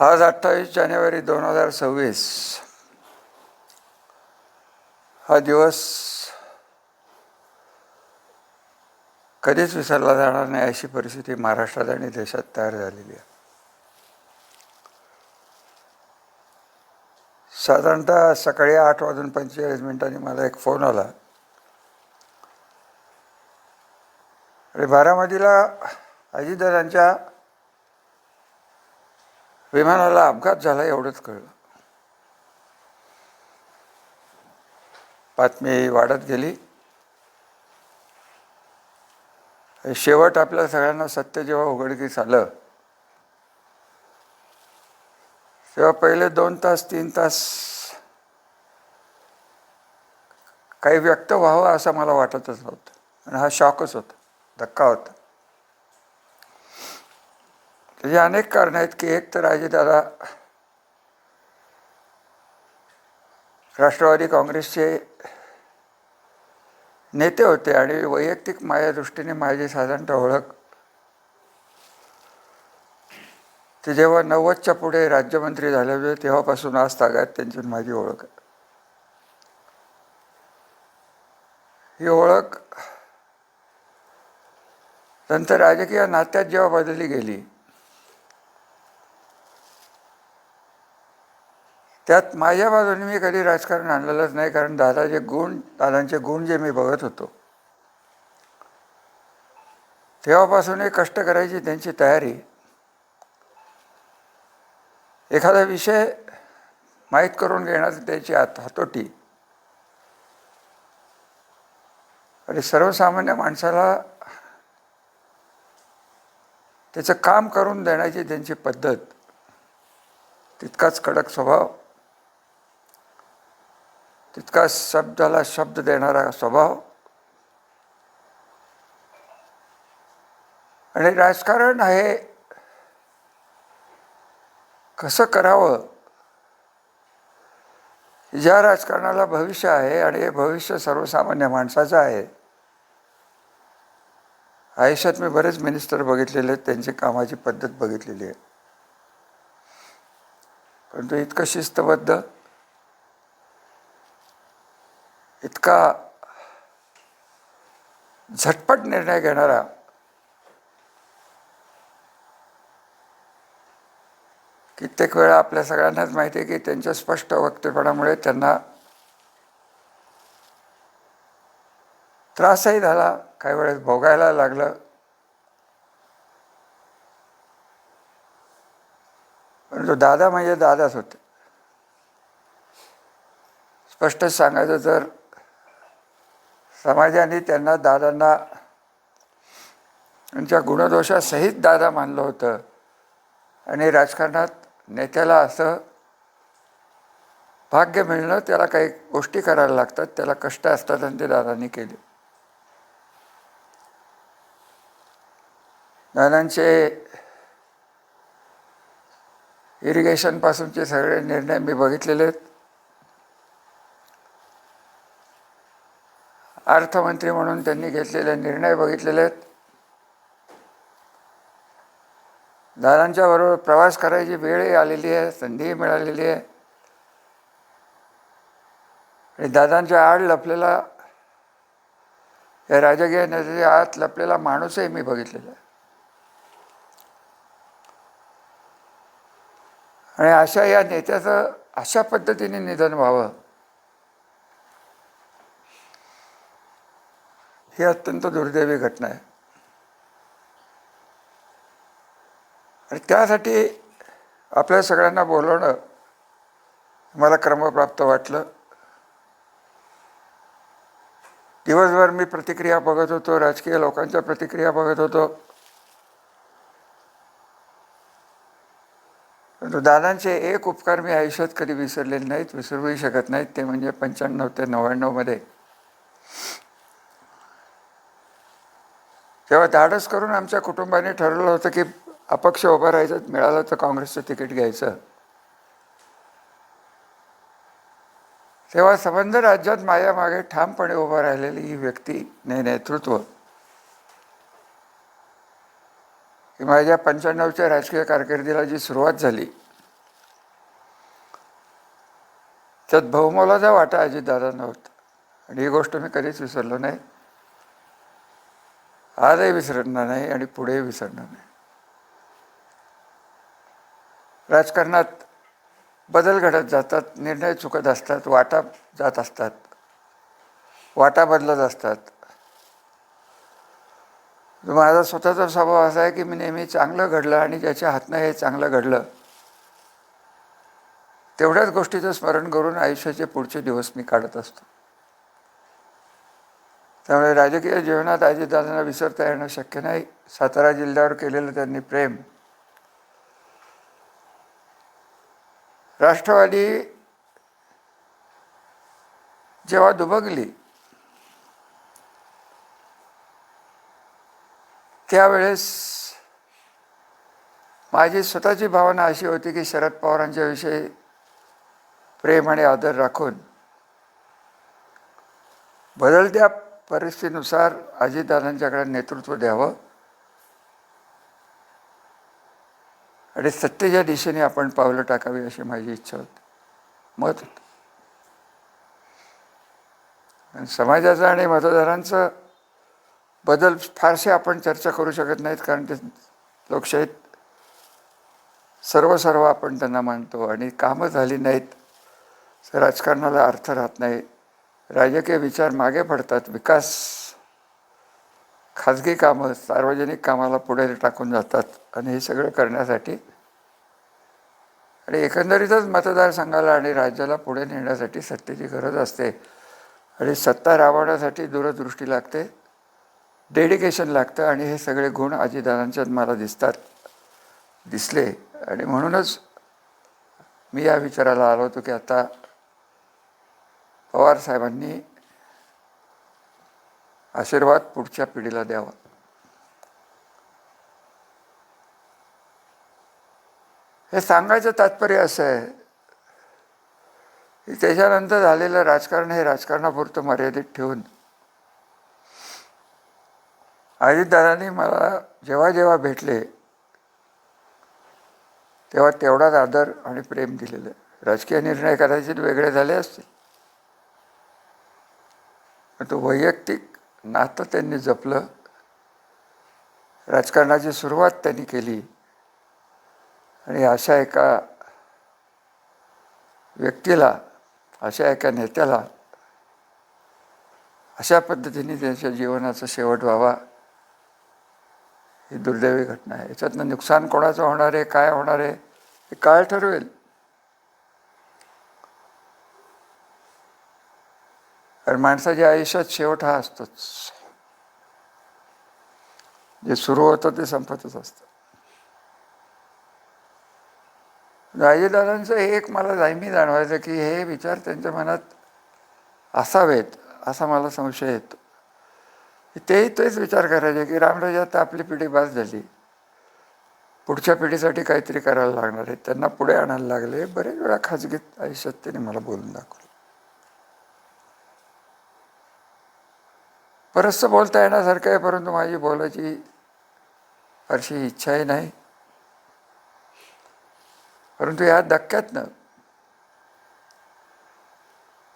आज अठ्ठावीस जानेवारी दोन हजार सव्वीस. हा दिवस कधीच विसरला जाणार नाही अशी परिस्थिती महाराष्ट्रात आणि देशात तयार झालेली आहे. साधारणतः सकाळी आठ वाजून पंचेचाळीस मिनिटांनी मला एक फोन आला. आणि बारामतीला अजितदादांच्या विमानाला अपघात झाला एवढंच कळलं. बातमी वाढत गेली. शेवट आपल्या सगळ्यांना सत्य जेव्हा उघडकीस आलं तेव्हा पहिले दोन तास तीन तास काही व्यक्त व्हावं असं मला वाटतच नव्हतं. आणि हा शॉकच होता धक्का होता. त्याची अनेक कारणं आहेत की एक तर अजितदादा राष्ट्रवादी काँग्रेसचे नेते होते आणि वैयक्तिक माझ्या दृष्टीने माझी साधारणतः ओळख. ते जेव्हा नव्वदच्या पुढे राज्यमंत्री झाले होते तेव्हापासून आज तागात त्यांची माझी ओळख आहे. ही ओळख नंतर राजकीय नात्यात जेव्हा बदलली गेली त्यात माझ्या बाजूने मी कधी राजकारण आणलेलंच नाही कारण दादाचे गुण दादांचे गुण जे मी बघत होतो तेव्हापासूनही कष्ट करायची त्यांची तयारी. एखादा विषय माहीत करून घेण्याची त्याची हात हातोटी. आणि सर्वसामान्य माणसाला त्याचं काम करून देण्याची त्यांची पद्धत तितकाच कडक स्वभाव. तितका शब्दाला शब्द देणारा स्वभाव. आणि राजकारण हे कसं करावं? ज्या राजकारणाला भविष्य आहे आणि हे भविष्य सर्वसामान्य माणसाचं आहे. आयुष्यात मी बरेच मिनिस्टर बघितलेले आहेत त्यांची कामाची पद्धत बघितलेली आहे. परंतु इतकं शिस्तबद्ध इतका झटपट निर्णय घेणारा कित्येक वेळा आपल्या सगळ्यांनाच माहिती आहे की त्यांच्या स्पष्ट वक्तव्यामुळे त्यांना त्रासही झाला काही वेळेस भोगायला लागलं. परंतु दादा म्हणजे दादाच होते. स्पष्टच सांगायचं तर समाजाने त्यांना दादांना त्यांच्या गुणदोषासहित दादा मानलं होतं. आणि राजकारणात नेत्याला असं भाग्य मिळणं त्याला काही गोष्टी करायला लागतात त्याला कष्ट असतात आणि ते दादांनी केले. दादांचे इरिगेशनपासूनचे सगळे निर्णय मी बघितलेले आहेत. अर्थमंत्री म्हणून त्यांनी घेतलेले निर्णय बघितलेले आहेत. दादांच्या बरोबर प्रवास करायची वेळही आलेली आहे संधीही मिळालेली आहे. आणि दादांच्या आड लपलेला या राजकीय नेत्याच्या आत लपलेला माणूसही मी बघितलेला आहे. आणि अशा या नेत्याचं अशा पद्धतीने निधन व्हावं ही अत्यंत दुर्दैवी घटना आहे. आणि त्यासाठी आपल्या सगळ्यांना बोलवणं मला क्रमप्राप्त वाटलं. दिवसभर मी प्रतिक्रिया बघत होतो राजकीय लोकांच्या प्रतिक्रिया बघत होतो. परंतु दादांचे एक उपकार मी आयुष्यात कधी विसरलेले नाहीत विसरूही शकत नाहीत. ते म्हणजे पंच्याण्णव ते नव्याण्णवमध्ये तेव्हा धाडस करून आमच्या कुटुंबाने ठरवलं होतं की अपक्ष उभं राहायचं मिळालं तर काँग्रेसचं तिकीट घ्यायचं. तेव्हा संबंध राज्यात माझ्या मागे ठामपणे उभं राहिलेली ही व्यक्ती ने नेतृत्व माझ्या पंच्याण्णवच्या राजकीय कारकिर्दीला जी सुरुवात झाली त्यात बहुमोलाचा वाटा अजितदादांना होता. आणि ही गोष्ट मी कधीच विसरलो नाही. आजही विसरणार नाही आणि पुढेही विसरणार नाही. राजकारणात बदल घडत जातात निर्णय चुकत असतात वाटा जात असतात वाटा बदलत असतात. माझा स्वतःचा स्वभाव असा आहे की मी नेहमी चांगलं घडलं आणि ज्याच्या हातनं हे चांगलं घडलं तेवढ्याच गोष्टीचं स्मरण करून आयुष्याचे पुढचे दिवस मी काढत असतो. त्यामुळे राजकीय जीवनात अजितदादांना विसरता येणं शक्य नाही. सातारा जिल्ह्यावर केलेलं त्यांनी प्रेम. राष्ट्रवादी जेव्हा दुबगली त्यावेळेस माझी स्वतःची भावना अशी होती की शरद पवारांच्या विषयी प्रेम आणि आदर राखून बदलत्या परिस्थितीनुसार अजितदादांच्याकडे नेतृत्व द्यावं. आणि सत्तेच्या दिशेने आपण पावलं टाकावी अशी माझी इच्छा होती. मत आणि समाजाचं आणि मतदारांचं बदल फारसे आपण चर्चा करू शकत नाहीत कारण ते लोकशाहीत सर्व सर्व आपण त्यांना मानतो. आणि कामं झाली नाहीत तर राजकारणाला अर्थ राहत नाही. राजकीय विचार मागे पडतात. विकास खाजगी कामं सार्वजनिक कामाला पुढे टाकून जातात आणि हे सगळं करण्यासाठी आणि एकंदरीतच मतदारसंघाला आणि राज्याला पुढे नेण्यासाठी सत्तेची गरज असते. आणि सत्ता राबवण्यासाठी दूरदृष्टी लागते डेडिकेशन लागतं आणि हे सगळे गुण अजितदादांच्यात मला दिसतात दिसले. आणि म्हणूनच मी या विचाराला आलो होतो की आता पवार साहेबांनी आशीर्वाद पुढच्या पिढीला द्यावा. हे सांगायचं तात्पर्य असं आहे की त्याच्यानंतर झालेलं राजकारण हे राजकारणापुरतं मर्यादित ठेवून अजितदादांनी मला जेव्हा जेव्हा भेटले तेव्हा तेवढाच आदर आणि प्रेम दिलेलं. आहे राजकीय निर्णय कदाचित वेगळे झाले असतील. तो वैयक्तिक नातं त्यांनी जपलं. राजकारणाची सुरुवात त्यांनी केली. आणि अशा एका व्यक्तीला अशा एका नेत्याला अशा पद्धतीने त्यांच्या जीवनाचा शेवट व्हावा ही दुर्दैवी घटना आहे. याच्यातनं नुकसान कोणाचं होणार आहे काय होणार आहे हे काळ ठरवेल. कारण माणसाच्या आयुष्यात शेवट हा असतोच. जे सुरू होतं ते संपतच असतं. राजेदादांचं एक मला जायमी जाणवायचं की हे विचार त्यांच्या मनात असावेत असा मला संशय येतो. तेही तेच विचार करायचे की रामराजात आपली पिढी बाद झाली. पुढच्या पिढीसाठी काहीतरी करायला लागणार आहे त्यांना पुढे आणायला लागले. बरेच वेळा खाजगीत आयुष्यात त्यांनी मला बोलून दाखवलं. बरंचसं बोलता येण्यासारखं आहे परंतु माझी बोलायची फारशी इच्छाही नाही. परंतु या धक्क्यातनं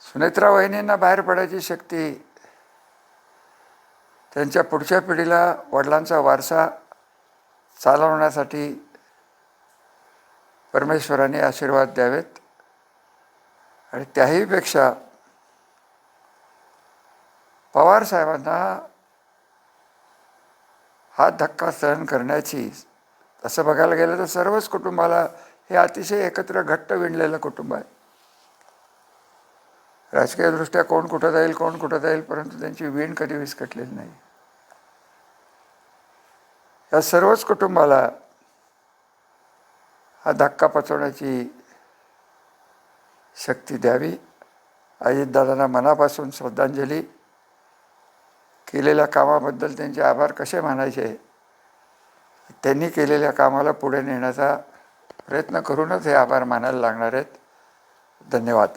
सुनेत्रा वहिनींना बाहेर पडायची शक्ती त्यांच्या पुढच्या पिढीला वडिलांचा वारसा चालवण्यासाठी परमेश्वराने आशीर्वाद द्यावेत. आणि त्याहीपेक्षा पवार साहेबांना हा धक्का सहन करण्याची तसं बघायला गेलं तर सर्वच कुटुंबाला हे अतिशय एकत्र घट्ट विणलेलं कुटुंब आहे. राजकीयदृष्ट्या कोण कुठं जाईल कोण कुठं जाईल परंतु त्यांची वीण कधी विस्कटलेली नाही. या सर्वच कुटुंबाला हा धक्का पचवण्याची शक्ती द्यावी. अजितदादांना मनापासून श्रद्धांजली. केलेल्या कामाबद्दल त्यांचे आभार कसे मानायचे? त्यांनी केलेल्या कामाला पुढे नेण्याचा प्रयत्न करूनच हे आभार मानायला लागणार आहेत. धन्यवाद.